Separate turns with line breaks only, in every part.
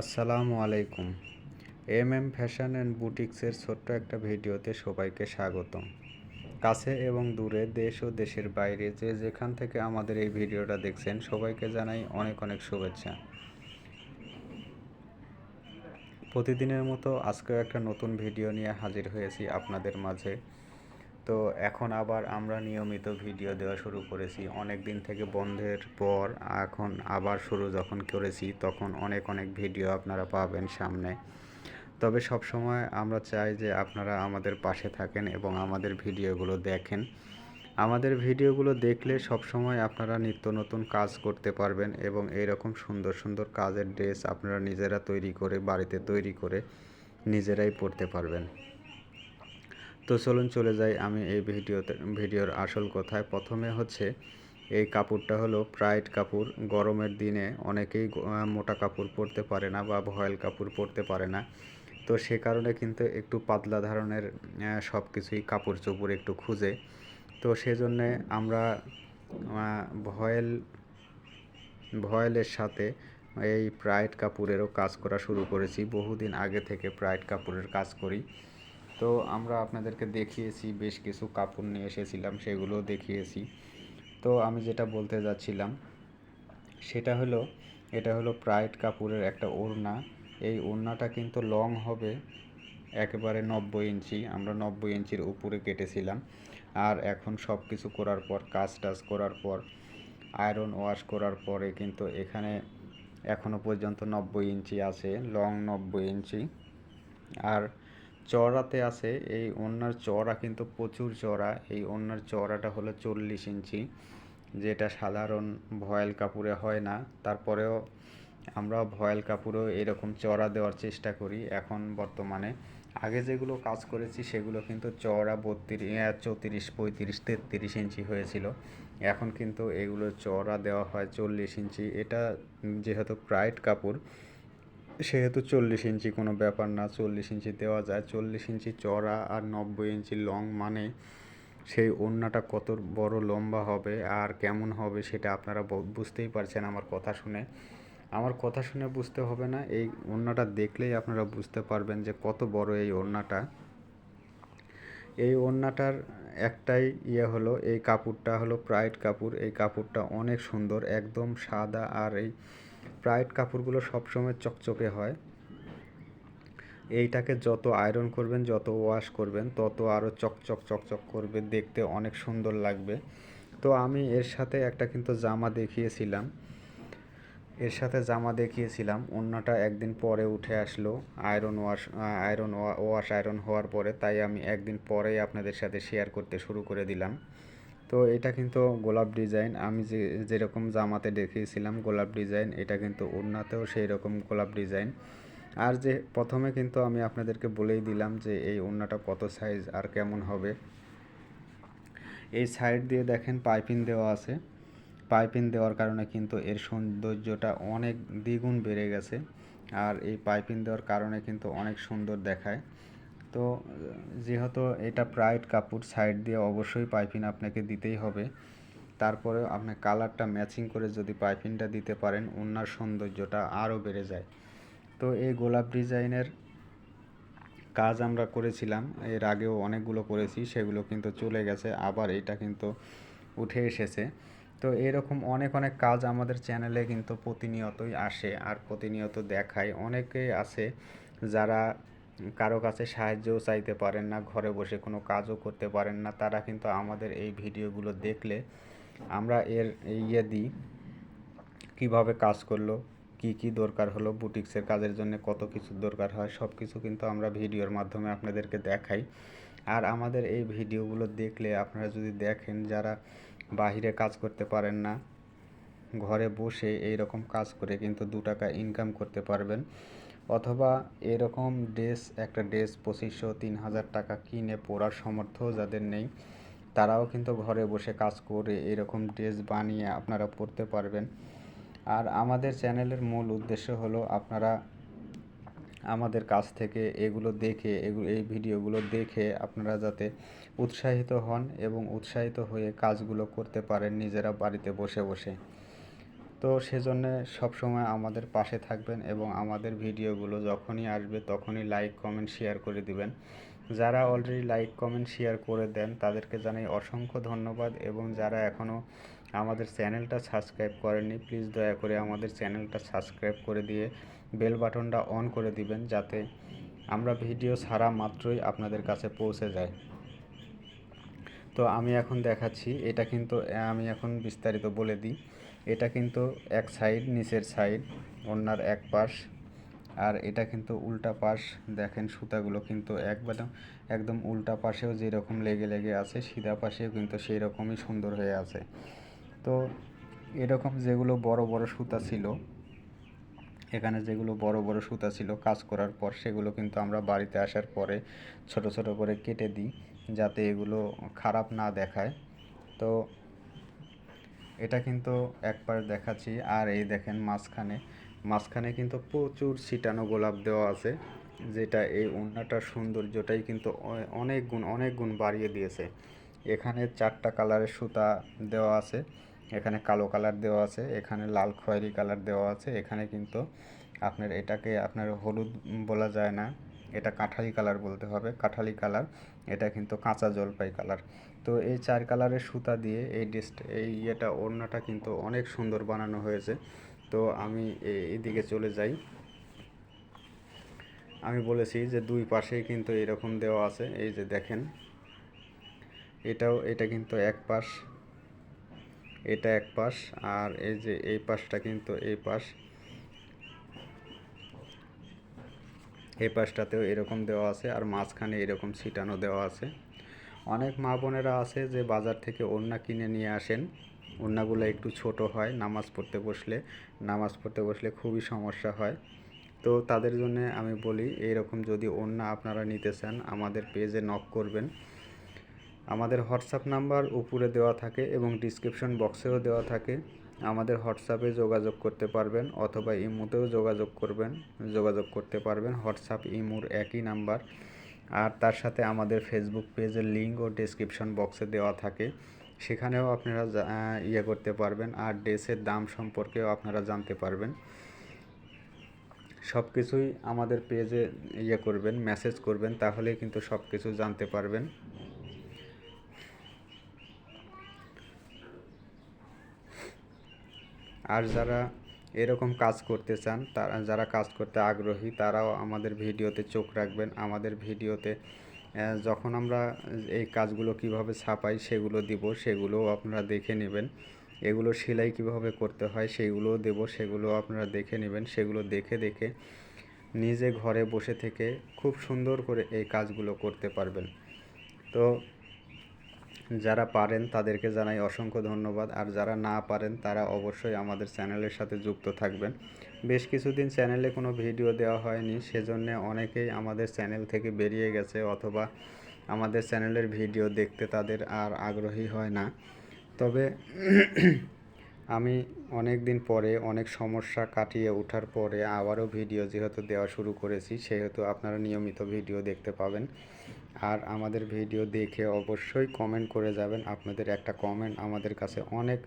আসসালামু আলাইকুম। M M fashion and বুটিক্সের ছোট্ট একটা ভিডিওতে সবাইকে স্বাগতম। কাছে এবং দূরে দেশ ও দেশের বাইরে যে যেখান থেকে আমাদের এই ভিডিওটা দেখছেন, সবাইকে জানাই অনেক অনেক শুভেচ্ছা। প্রতিদিনের মতো আজকেও একটা নতুন ভিডিও নিয়ে হাজির হয়েছি আপনাদের মাঝে। তো এখন আবার আমরা নিয়মিত ভিডিও দেওয়া শুরু করেছি। অনেক দিন থেকে বন্ধের পর এখন আবার শুরু যখন করেছি, তখন অনেক অনেক ভিডিও আপনারা পাবেন সামনে। তবে সব সময় আমরা চাই যে আপনারা আমাদের পাশে থাকেন এবং আমাদের ভিডিওগুলো দেখেন। আমাদের ভিডিওগুলো দেখলে সব সময় আপনারা নিত্য নতুন কাজ করতে পারবেন এবং এরকম সুন্দর সুন্দর কাজের ড্রেস আপনারা নিজেরা তৈরি করে, বাড়িতে তৈরি করে নিজেরাই পরতে পারবেন। তো চলুন চলে যাই আমি এই ভিডিওতে, ভিডিওর আসল কথায়। প্রথমে হচ্ছে, এই কাপড়টা হলো প্রাইড কাপড়। গরমের দিনে অনেকেই মোটা কাপড় পরতে পারে না বা ভয়েল কাপড় পরতে পারে না। তো সে কারণে কিন্তু একটু পাতলা ধরনের সব কিছুই কাপড় চোপড় একটু খুঁজে। তো সেজন্যে আমরা ভয়েল, ভয়েলের সাথে এই প্রাইড কাপড়েরও কাজ করা শুরু করেছি। বহুদিন আগে থেকে প্রাইড কাপড়ের কাজ করি। তো আমরা আপনাদেরকে দেখিয়েছি, বেশ কিছু কাপড় নিয়ে এসেছিলাম সেগুলো দেখিয়েছি। তো আমি যেটা বলতে যাচ্ছিলাম, সেটা হলো, এটা হলো প্রাইড কাপড়ের একটা ওড়না। এই ওড়নাটা কিন্তু লং হবে একেবারে নব্বই ইঞ্চি, আমরা নব্বই ইঞ্চির উপরে কেটেছিলাম। আর এখন সব কিছু করার পর, কাজ টাজ করার পর আয়রন ওয়াশ করার পরে কিন্তু এখানে এখনও পর্যন্ত নব্বই ইঞ্চি আছে লং নব্বই ইঞ্চি। আর চওড়াতে আছে, এই ওড়নার চওড়া কিন্তু প্রচুর চড়া। এই ওড়নার চড়াটা হলো চল্লিশ ইঞ্চি, যেটা সাধারণ ভয়েল কাপড়ে হয় না। তারপরেও আমরা ভয়েল কাপড়েও এরকম চড়া দেওয়ার চেষ্টা করি এখন বর্তমানে। আগে যেগুলো কাজ করেছি সেগুলো কিন্তু চওড়া বত্রিশ চৌত্রিশ, পঁয়ত্রিশ, তেত্রিশ ইঞ্চি হয়েছিল। এখন কিন্তু এগুলো চওড়া দেওয়া হয় চল্লিশ ইঞ্চি। এটা যেহেতু প্রাইড কাপড় সেহেতু চল্লিশ ইঞ্চি কোনো ব্যাপার না, চল্লিশ ইঞ্চি দেওয়া যায়। চল্লিশ ইঞ্চি চড়া আর নব্বই ইঞ্চি লং মানে সেই ওড়নাটা কত বড় লম্বা হবে আর কেমন হবে সেটা আপনারা বুঝতেই পারছেন আমার কথা শুনে। আমার কথা শুনে বুঝতে হবে না, এই ওড়নাটা দেখলেই আপনারা বুঝতে পারবেন যে কত বড় এই ওড়নাটা। এই ওড়নাটার একটাই ইয়ে হলো, এই কাপড়টা হলো প্রাইড কাপড়। এই কাপড়টা অনেক সুন্দর, একদম সাদা আর এই প্রাইড কাপড়গুলো সবসময় চকচকে হয়। এইটাকে যত আয়রন করবেন, যত ওয়াশ করবেন, তত আরও চকচক চকচক করবে, দেখতে অনেক সুন্দর লাগবে। তো আমি এর সাথে একটা কিন্তু জামা দেখিয়েছিলাম। এর সাথে জামা দেখিয়েছিলাম। অন্যটা একদিন পরে উঠে আসলো iron wash iron wash iron হওয়ার পরে। তাই আমি একদিন পরেই আপনাদের সাথে শেয়ার করতে শুরু করে দিলাম। তো এটা কিন্তু গোলাপ ডিজাইন আমি যে, যেরকম জামাতে দেখিয়েছিলাম গোলাপ ডিজাইন এটা কিন্তু ওড়নাতেও সেই রকম গোলাপ ডিজাইন আর যে, প্রথমে কিন্তু আমি আপনাদেরকে বলেই দিলাম যে, এই ওড়নাটা কত সাইজ আর কেমন হবে। এই সাইড দিয়ে দেখেন পাইপিং দেওয়া আছে। পাইপিং দেওয়ার কারণে কিন্তু এর সৌন্দর্যটা অনেক দ্বিগুণ বেড়ে গেছে। আর এই পাইপিং দেওয়ার কারণে কিন্তু অনেক সুন্দর দেখায়। তো, যেহেতু এটা প্রাইড কাপড় সাইড দিয়ে অবশ্যই পাইপিং আপনাকে দিতেই হবে। তারপরেও আপনি কালারটা ম্যাচিং করে যদি পাইপিংটা দিতে পারেন ওনার সৌন্দর্যটা আরও বেড়ে যায়। তো এই গোলাপ ডিজাইনের কাজ আমরা করেছিলাম, এর আগেও অনেকগুলো করেছি, সেগুলো কিন্তু চলে গেছে, আবার এটা কিন্তু উঠে এসেছে। তো এরকম অনেক অনেক কাজ আমাদের চ্যানেলে কিন্তু প্রতিনিয়তই আসে আর প্রতিনিয়ত দেখায়। অনেকেই আছে যারা কারও কাছে সাহায্যও চাইতে পারেন না, ঘরে বসে কোনো কাজও করতে পারেন না। তারা কিন্তু আমাদের এই ভিডিওগুলো দেখলে আমরা এর ইয়ে দিই, কীভাবে কাজ করল, কি কি দরকার হলো, বুটিক্সের কাজের জন্য কত কিছু দরকার হয় সব কিছু কিন্তু আমরা ভিডিওর মাধ্যমে আপনাদেরকে দেখাই। আর আমাদের এই ভিডিওগুলো দেখলে আপনারা যদি দেখেন যারা বাহিরে কাজ করতে পারেন না, ঘরে বসে এই রকম কাজ করে কিন্তু দু টাকা ইনকাম করতে পারবেন। অথবা এরকম ড্রেস, একটা ড্রেস পঁচিশশো, তিন হাজার টাকা কিনে পরার সামর্থ্য যাদের নেই, তারাও কিন্তু ঘরে বসে কাজ করে এরকম ড্রেস বানিয়ে আপনারা পরতে পারবেন। আর আমাদের চ্যানেলের মূল উদ্দেশ্য হলো আপনারা আমাদের কাছ থেকে এগুলো দেখে, এগুলো, এই ভিডিওগুলো দেখে আপনারা যাতে উৎসাহিত হন এবং উৎসাহিত হয়ে কাজগুলো করতে পারেন নিজেরা বাড়িতে বসে বসে। তো সেজন্য সবসময় আমাদের পাশে থাকবেন এবং আমাদের ভিডিওগুলো যখনই আসবে তখনই লাইক কমেন্ট শেয়ার করে দিবেন। যারা অলরেডি লাইক কমেন্ট শেয়ার করে দেন, তাদেরকে জানাই অসংখ্য ধন্যবাদ এবং যারা এখনও আমাদের চ্যানেলটা সাবস্ক্রাইব করেননি প্লিজ দয়া করে আমাদের চ্যানেলটা সাবস্ক্রাইব করে দিয়ে বেল বাটনটা অন করে দিবেন যাতে আমরা ভিডিও ছাড়া মাত্রই আপনাদের কাছে পৌঁছে যায়। তো আমি এখন দেখাচ্ছি, এটা কিন্তু আমি এখন বিস্তারিত বলে দিই। এটা কিন্তু এক সাইড, নিচের সাইড ওনার এক পাশ, আর এটা কিন্তু উল্টা পাশ। দেখেন সুতাগুলো কিন্তু একদম একদম উল্টা পাশেও যেরকম লেগে লেগে আছে, সিধা পাশেও কিন্তু সেই রকমই সুন্দর হয়ে আছে। তো এরকম যেগুলো বড় বড় সুতা ছিল, এখানে যেগুলো বড় বড় সুতা ছিল কাজ করার পর, সেগুলো কিন্তু আমরা বাড়িতে আসার পরে ছোট ছোট করে কেটে দিই, যাতে এগুলো খারাপ না দেখায়। তো এটা কিন্তু একবার দেখাচ্ছি। আর এই দেখেন মাঝখানে মাঝখানে কিন্তু প্রচুর ছিটানো গোলাপ দেওয়া আছে, যেটা এই ওড়নাটার সৌন্দর্যটাই কিন্তু অনেক গুণ অনেক গুণ বাড়িয়ে দিয়েছে। এখানে চারটা কালারের সুতা দেওয়া আছে, এখানে কালো কালার দেওয়া আছে, এখানে লাল খয়েরি কালার দেওয়া আছে, এখানে কিন্তু আপনার এটাকে আপনার হলুদ বলা যায় না, এটা কাঁঠালি কালার বলতে হবে, কাঁঠালি কালার, এটা কিন্তু কাঁচা জলপাই কালার। তো এই চার কালারের সুতা দিয়ে এই ড্রেসটা, এই ইয়েটা, ওড়নাটা কিন্তু অনেক সুন্দর বানানো হয়েছে। তো আমি এদিকে চলে যাই। আমি বলেছি যে দুই পাশেই কিন্তু এরকম দেওয়া আছে, এই যে দেখেন। এটাও, এটা কিন্তু এক পাশ, এটা এক পাশ, আর এই যে এই পাশটা কিন্তু এই পাশ। এই পাশটাতেও এরকম দেওয়া আছে, আর মাঝখানে এরকম ছিটানো দেওয়া আছে। অনেক মা বোনেরা আছে যে বাজার থেকে ওড়না কিনে নিয়ে আসেন। ওড়নাগুলো একটু ছোট হয়, নামাজ পড়তে বসলে। নামাজ পড়তে বসলে খুবই সমস্যা হয়। তো তাদের জন্য আমি বলি, এইরকম যদি ওড়না আপনারা নিতে চান, আমাদের পেজে নক করবেন। আমাদের হোয়াটসঅ্যাপ নাম্বার উপরে দেওয়া থাকে এবং ডিসক্রিপশন বক্সেও দেওয়া থাকে। আমাদের হোয়াটসঅ্যাপে যোগাযোগ করতে পারবেন অথবা ইমোতেও যোগাযোগ করবেন, যোগাযোগ করতে পারবেন। হোয়াটসঅ্যাপ ইমোর একই নাম্বার। আর তার সাথে আমাদের ফেসবুক পেজের লিঙ্ক ও ডিসক্রিপশন বক্সে দেওয়া থাকে। সেখানেও আপনারা ইয়ে করতে পারবেন। আর ড্রেসের দাম সম্পর্কেও আপনারা জানতে পারবেন। সব কিছুই আমাদের পেজে ইয়ে করবেন মেসেজ করবেন, তাহলেই কিন্তু সব কিছু জানতে পারবেন। আর যারা এরকম কাজ করতে চান, তারা, যারা কাজ করতে আগ্রহী, তারাও আমাদের ভিডিওতে চোখ রাখবেন। আমাদের ভিডিওতে যখন আমরা এই কাজগুলো কীভাবে ছাপাই, সেগুলো দিব, সেগুলোও আপনারা দেখে নেবেন। এগুলো সেলাই কীভাবে করতে হয়, সেগুলোও দেব সেগুলো আপনারা দেখে নেবেন। সেগুলো দেখে দেখে নিজে ঘরে বসে থেকে খুব সুন্দর করে এই কাজগুলো করতে পারবেন। তো যারা পারেন তাদেরকে জানাই অসংখ্য ধন্যবাদ, আর যারা না পারেন তারা অবশ্যই আমাদের চ্যানেলের সাথে যুক্ত থাকবেন। বেশ কিছুদিন চ্যানেলে কোনো ভিডিও দেওয়া হয়নি, সেজন্য অনেকেই আমাদের চ্যানেল থেকে বেরিয়ে গেছে অথবা আমাদের চ্যানেলের ভিডিও দেখতে তাদের আর আগ্রহী হয় না। তবে আমি অনেক দিন পরে অনেক সমস্যা কাটিয়ে ওঠার পরে আবারও ভিডিও যেহেতু দেওয়া শুরু করেছি, সেহেতু আপনারা নিয়মিত ভিডিও দেখতে পাবেন। আর আমাদের ভিডিও দেখে অবশ্যই কমেন্ট করে যাবেন। আপনাদের একটা কমেন্ট আমাদের কাছে অনেক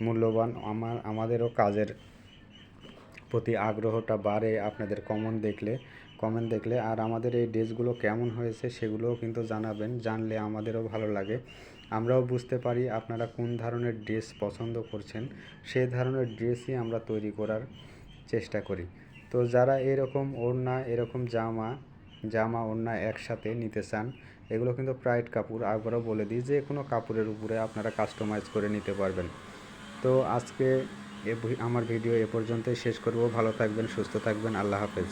মূল্যবান। আমার, আমাদেরও কাজের প্রতি আগ্রহটা বাড়ে আপনাদের কমেন্ট দেখলে কমেন্ট দেখলে। আর আমাদের এই ড্রেসগুলো কেমন হয়েছে সেগুলোও কিন্তু জানাবেন। জানলে আমাদেরও ভালো লাগে। আমরাও বুঝতে পারি আপনারা কোন ধরনের ড্রেস পছন্দ করছেন। সেই ধরনের ড্রেসই আমরা তৈরি করার চেষ্টা করি। তো যারা এরকম ওড়না, এরকম জামা জামা, ওড়না একসাথে নিতে চান, এগুলো কিন্তু প্রাইড কাপড় আবারও বলে দিই, যে কোনো কাপড়ের উপরে আপনারা কাস্টমাইজ করে নিতে পারবেন। তো আজকে আমার ভিডিও এ পর্যন্তই শেষ করব। ভালো থাকবেন, সুস্থ থাকবেন। আল্লাহ হাফেজ।